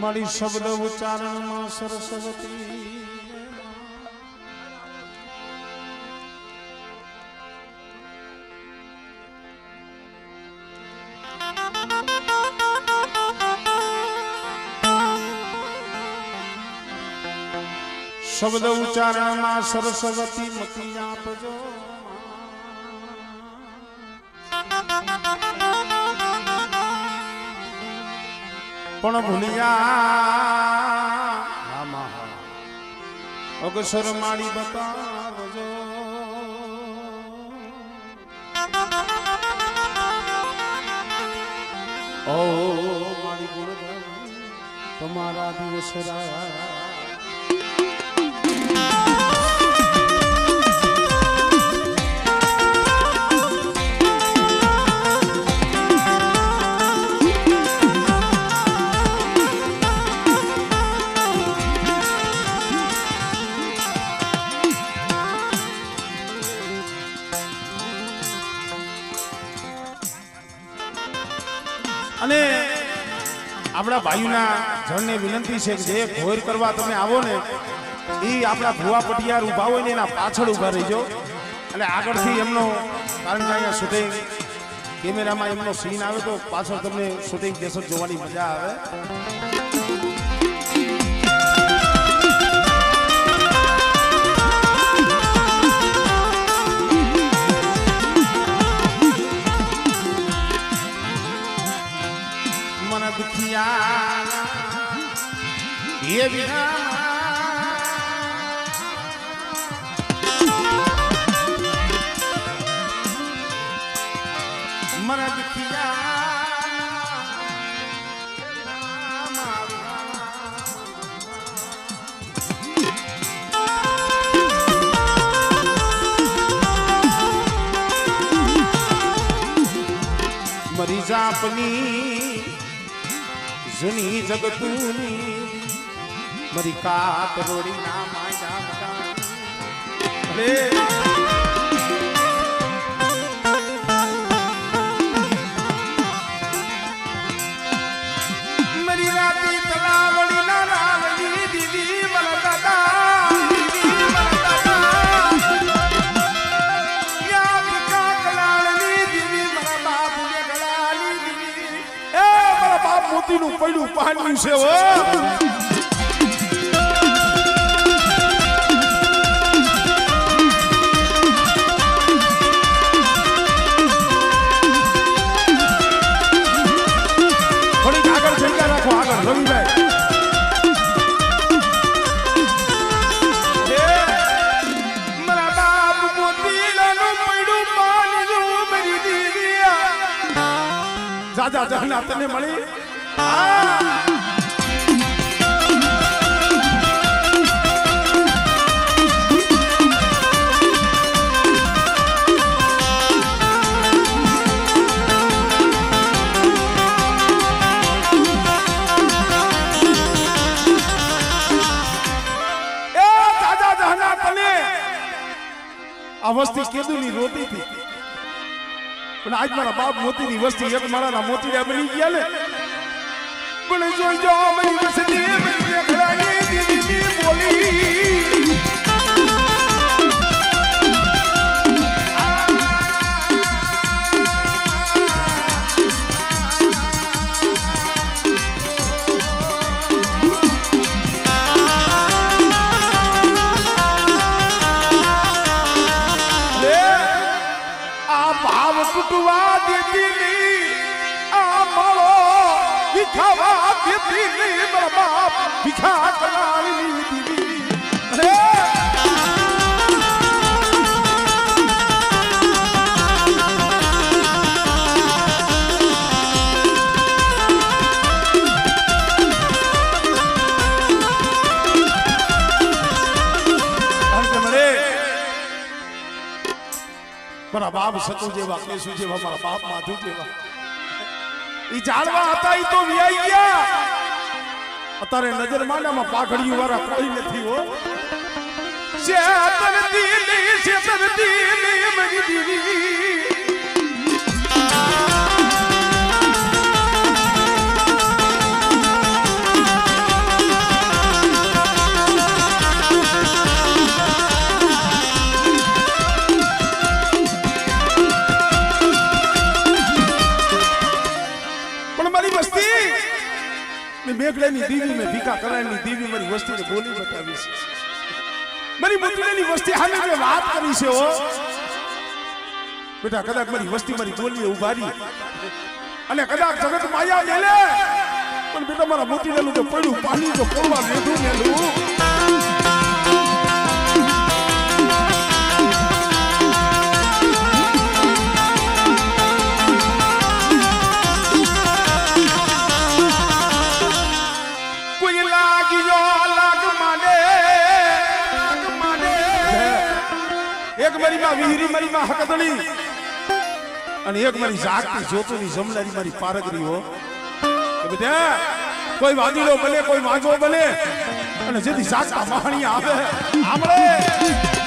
મારી શબ્દ ઉચ્ચારણમાં સરસ્વતી શબ્દ ઉચ્ચારણમાં સરસ્વતી મતી આપજો. પણ ભૂલિયા. અગસર મારી બતાવજો. ઓ મારી ગુણધર્મ તમારા દિવસ રા આપણા ભાઈઓના જણને વિનંતી છે કે જે ઘોર કરવા તમે આવો ને એ આપણા ભુવા પટિયાર ઊભા હોય ને એના પાછળ ઊભા રહીજો. અને આગળથી એમનો કારણ કે અહીંયા શૂટિંગ કેમેરામાં એમનો સીન આવે તો પાછળ તમને શૂટિંગ કેસર જોવાની મજા આવે. એ વિના મરી જાપની જની જગતુની મરી કાત રોડી ના માયા અરે મરી યા વિકા જાજા જહના તને મળી આ વસ્તી કેદુની રોતી હતી. પણ આજ મારા બાપ મોતીની વસ્તી એક મારા મોતીડા બની ગયા ને. પણ જોઈ જો મારી વસ્તી બોલી. બાપ વિખા કલાળી દીદી રે કારણ કે મને મારા બાપ સતુ જેવા કેશુ જેવા મારા બાપ માધુ જેવા ઈ જાણવા હતા ઈ તો વિયાઈ ગયા અત્યારે નજર માંડામાં પાઘડિયું વાળા કોઈ નથી હો. શેતર દીલી શેતર દીલી મરી દીવી કરાયની દીવી મારી વસ્તીને બોલી બતાવી છે મારી મોતીની વસ્તી સામે મેં વાત કરી છે ઓ બેટા કદાચ મારી વસ્તી મારી બોલીએ ઉભારી. અને કદાચ જગત માયા મેલે. પણ બેટા મારા મોતીલાનું તો પડ્યું પાણી તો પડવા લીધું મેલું. મારી માં હકદણી અને એક મારી જાગતી જોતુની જમનારી મારી પારગરી હો. કે બેટા કોઈ વાદીડો બને, કોઈ વાંચો બને. અને જેથી જાગતા માણી આવે. આમળે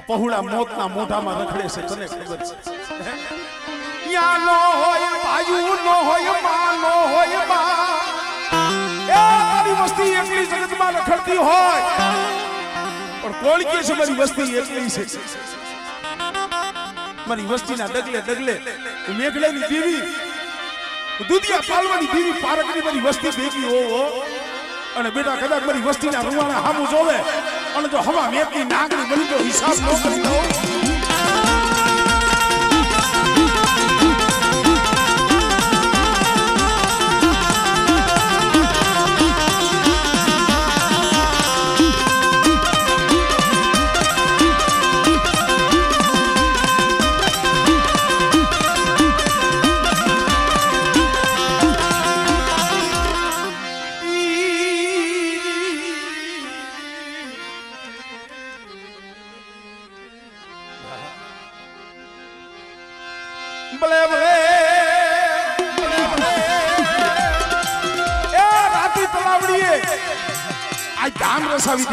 આ પહોળા મોતના મોઢામાં રખડે છે, તને ખબર છે? હોય પણ કોણ કે છે વસ્તી એકલી છે? વસ્તીના ડગલે ડગલે મેઘડાની દેવી દુધિયા પાલવાની દેવી પારકની મારી વસ્તી ભેગી હોવો. અને બેટા કદાચ મારી વસ્તીના રૂવાણા હામું જોવે. અને જો હવા વેતની નાગરી બની તો હિસાબ ન કરી દઉં.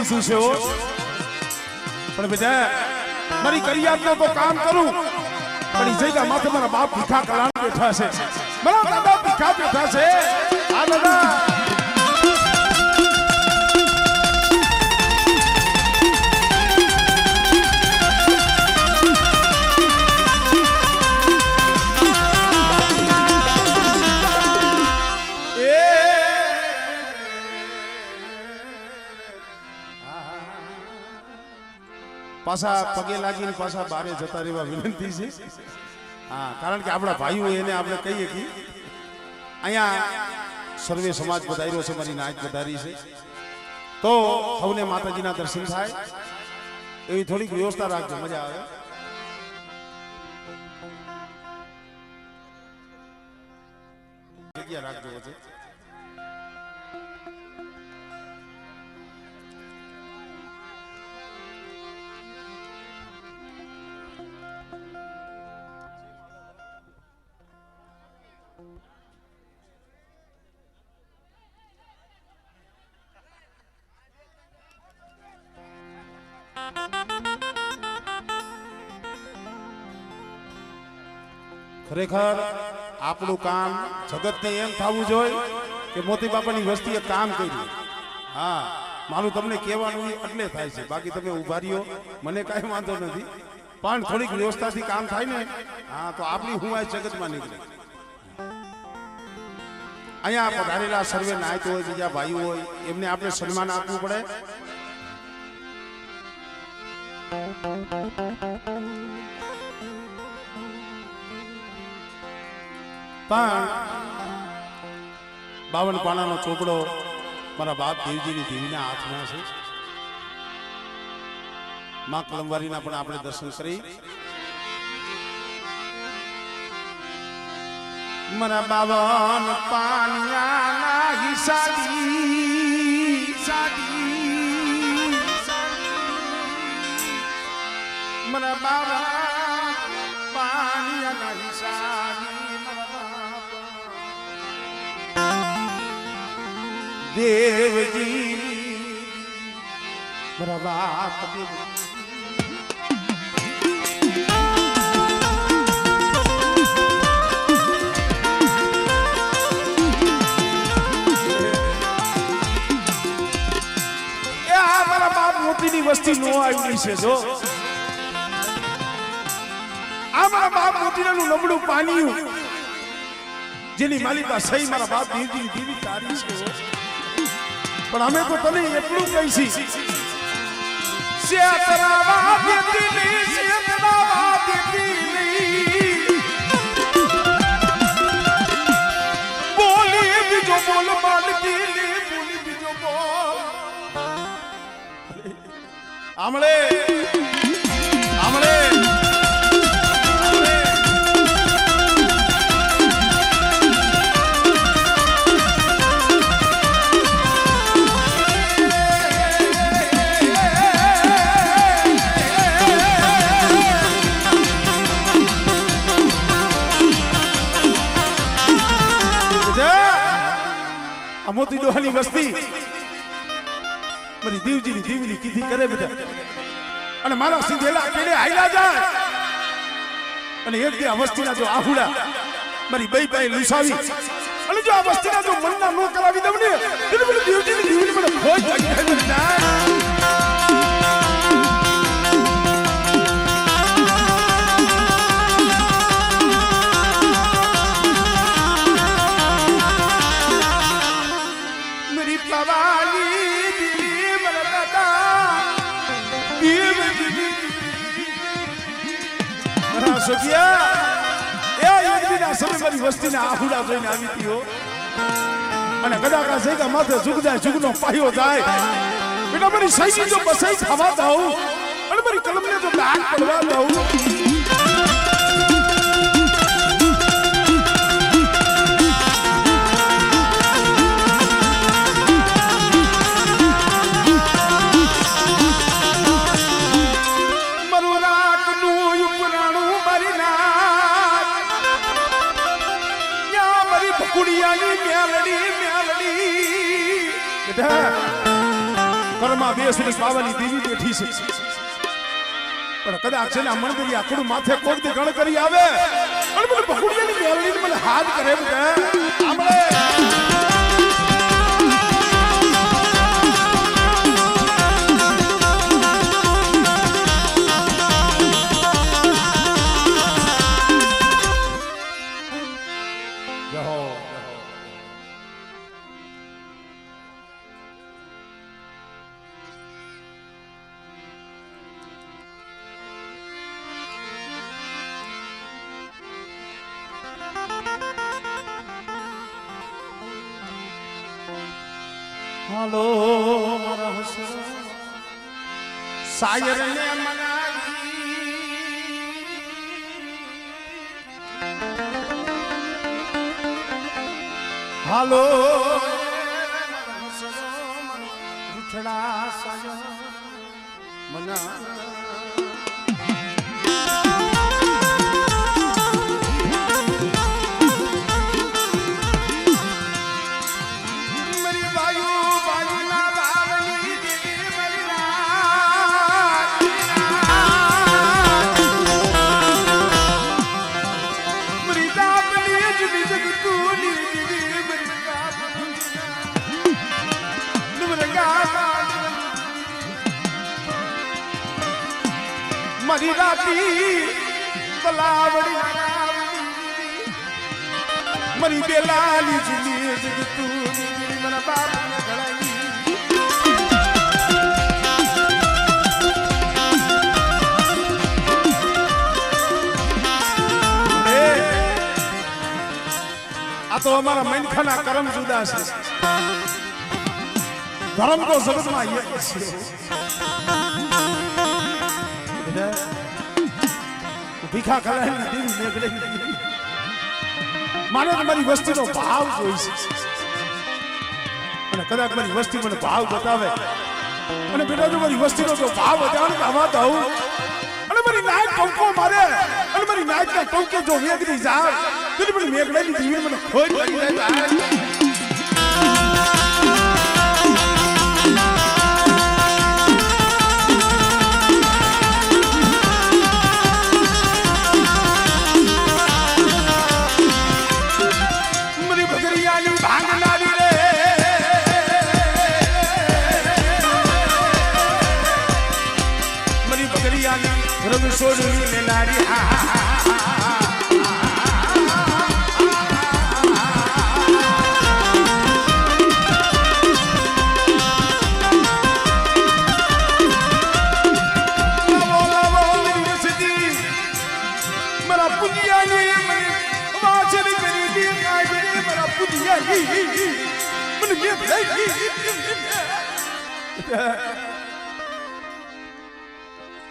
દીધું છે હો? પણ બીજા મારી કરિયાતનો તો કામ કરું, પણ જગ્યા માથે મારા બાપ ભીખા કલાણ બેઠા છે. મારા દાદા ભીખા બેઠા છે. આ દાદા. પાછા પગે લાગીને પાછા બારે જતા રહેવા વિનંતી છે. હા, કારણ કે આપણા ભાઈઓ એને આપણે કહીએ કે અહીંયા સર્વે સમાજ પધાર્યો છે, મારી નાચ પધારી છે. તો સૌને માતાજીના દર્શન થાય. એવી થોડીક વ્યવસ્થા રાખજો, મજા આવે. જગ્યા રાખજો વચ્ચે ખરેખર આપણું કામ જગતને એમ થવું જોઈએ કે મોતી બાપાની વસ્તીએ કામ કર્યું. હા, મારું તમને કહેવાનું એટલે થાય છે. બાકી તમે ઊભા રહ્યો, મને કાંઈ વાંધો નથી. પણ થોડીક વ્યવસ્થાથી કામ થાય ને, હા, તો આપણી હું આ જગતમાં નીકળે. અહીંયા પધારેલા સર્વે નાયક હોય, બીજા ભાઈઓ હોય, એમને આપણે સન્માન આપવું પડે. પણ બાવન પાણાનો ચોપડો મારા બાપ દેવજીની દેવીના હાથમાં છે. માં કલમવારીના પણ આપણે દર્શન કરી. મારા બાવન પાણિયાના હિસાબી સાડી મારા બાબા દેવજી પ્રભાત દેવજી મોતીની વસ્તી નો આવી છે જો આ મારા બાપ મોતીનું નબળું પાણી જેની માલિકા સહી મારા બાપ દેવજીની દેવી તારી છે. પણ અમે તો તને એટલું કહીશી શેતરાવા દેતી નહીં, શેતરાવા દેતી નહીં. બોલી બીજો બોલ બોલ આમળે આમળે આ મોતી ડોહાની વસ્તી. મારી દીવજીની દીવની કીધી કરે બધા. અને મારા સિંધેલા કેડે હાલ્યા જાય. અને એક દી આ વસ્તીના જો આહુડા, મારી બઈ બાઈ લુસાવી. અને જો આ વસ્તીના જો મનના નો કરાવી દઉં ને મને દેવજીની દીવની મને ખોજ લાગી જાય. સખિયા એ એકદીના સમય મારી વસ્તીના આહુડા જોઈને આવી હતી અને કદાચ આ જગ્યા માથે જુગ જાય જુગનો પાયો જાય. બેટા મારી સૈની જો બસાઈ થવા દઉં. અને મારી કલમને જો દાગ પડવા દઉં. ઘરમાં બેસીને બાવાની દેવી બેઠી છે પણ કદાચ છે ને આ મંદિર આખડું માથે કોક દી ગણ કરી આવે અને મને ભકુડિયાની મ્યાલડીને મને હાથ કરે. આંબળે. સાયર ને હાલો. રૂઠડા મના મારી રાતી, બલાવડી મારી બેલાલી જીલી જગતું મને ઘડાઈ આ તો અમારા મનખાના કરમ જુદા છે. ધર્મ તો જગતમાં એક ભીખા મારે તમારી મારી વસ્તીનો ભાવ જોઈ અને કદાચ મારી વસ્તી મને ભાવ બતાવે. અને બેટા, જો મારી વસ્તીનો જો ભાવ બતાવે આમાં તો આવું. અને મારી નાયક ટંકો મારે. અને મારી નાકના ટંકે જો વેગની જાય તો મને મેઘડાની દીવી મને ખોઈ લાગી જાય મને મેં.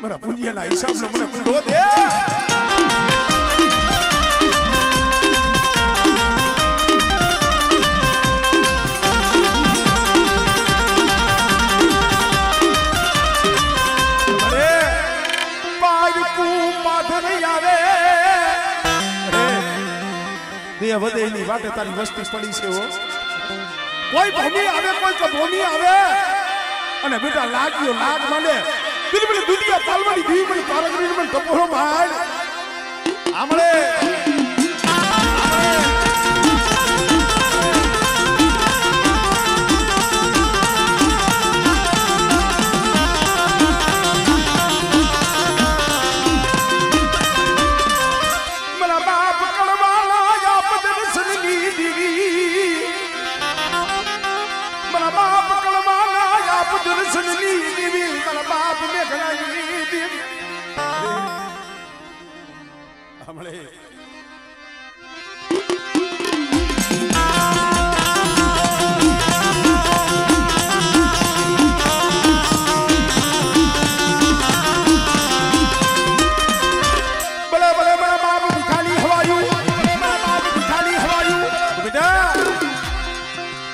મારા પુંજિયાના હિસાબનો મને પૂરો દે દેહ વધે એની વાટે તારી વસ્તી પડી છે હો. કોઈ ભૂમિ આવે, કોઈ ભૂમિ આવે. અને બેટા લાગ્યો લાગ મને દિલબલી દુનિયા પાલવાની દીવી મને તારકરી મને ટપોરો માર. આમળે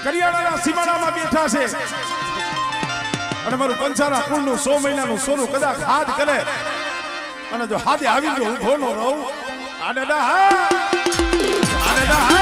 કરિયાણાના સીમાડામાં બેઠા અને મારું પંચારા કુળનું સો મહિનાનું સોનું કદાચ હાથ કરે. અને જો હાથે આવી ગયો હું નો રહું આ દાદા હા આ હા